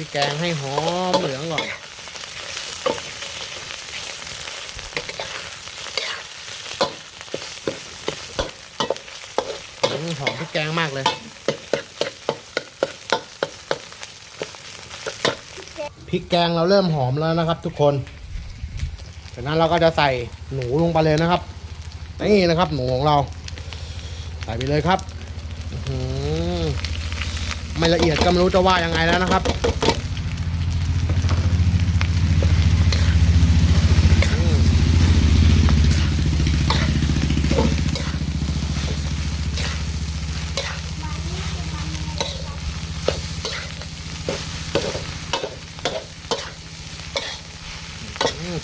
พริกแกงให้หอมเหลืองก่อนหอมพริกแกงมากเลยพริกแกงเราเริ่มหอมแล้วนะครับ ทุกคน จากนั้นเราก็จะใส่หนูลงไปเลยนะครับ นี่นะครับ หนูของเรา ใส่ไปเลยครับอื ไม่ละเอียดก็ไม่รู้จะว่ายังไงแล้วนะครับ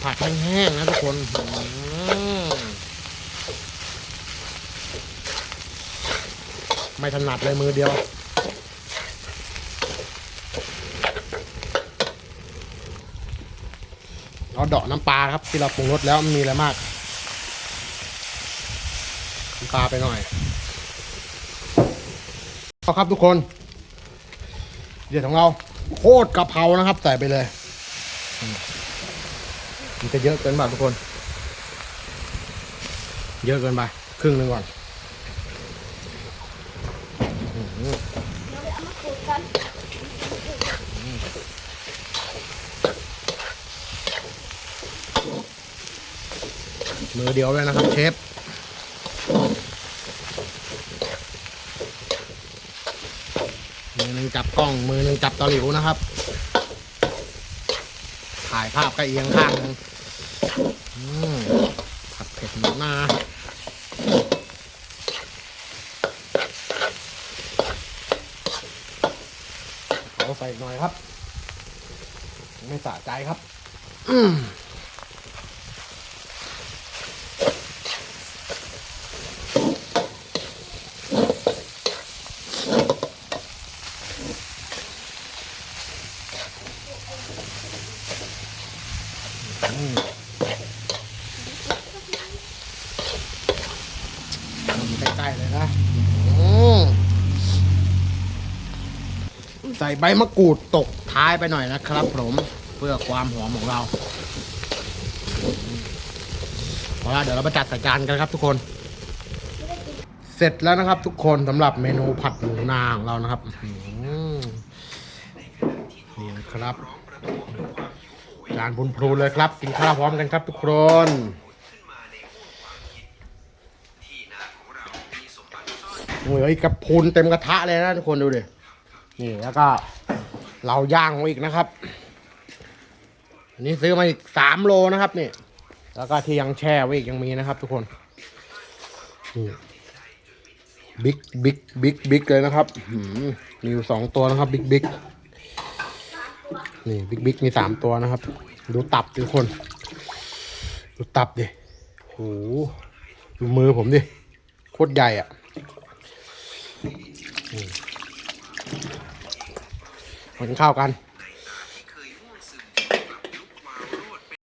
ผัดแห้งๆนะทุกคนไม่ถนัดเลยมือเดียว เราเดาะน้ำปลาครับ ที่เราปรุงรสแล้วมันมีอะไรมากน้ำปลาไปหน่อยเอาครับทุกคน เดี๋ยวของเราโคตรกะเพรานะครับ ใส่ไปเลยมมันจะเยอะเกินไปทุกคน เยอะเกินไป ครึ่งหนึ่งก่อน เอา มือเดียวเลยนะครับเชฟมือหนึ่งจับกล้องมือหนึ่งจับตะหลิวนะครับ ถ่ายภาพก็เอียงข้างหนึงผัดเผ็ดหมูนาเอาใส่หน่อยครับ ไม่สะใจครับ ใกล้ๆเลยนะอืมใส่ใบมะกรูดตกท้ายไปหน่อยนะครับผมเพื่อความหอมของเราเอาละเดี๋ยวเราไปจัดใส่จานกันครับทุกคน เสร็จแล้วนะครับ ทุกคนสำหรับเมนูผัดหมูนาของเรานะครับอืมนี่นะครับ จานพุนพรูเลยครับ กินข้าวพร้อมกันครับทุกคนโอ้ยกระพุนเต็มกระทะเลยนะทุกคนดูดินี่แล้วก็เราย่างมาอีกนะครับอันนี้ซื้อมาอีกสามโลนะครับนี่แล้วก็ที่ยังแช่ไว้อีกยังมีนะครับ ทุกคนนี่บิ๊กบิ๊กบิ๊กบิ๊กเลยนะครับหืมมีอยู่สองตัวนะครับ บิ๊กบิ๊ก นี่บิ๊กบิ๊กมีสามตัวนะครับ ดูตับทุกคน ดูตับดิโหดูมือผมดิ โคตรใหญ่อะมากินข้าวกัน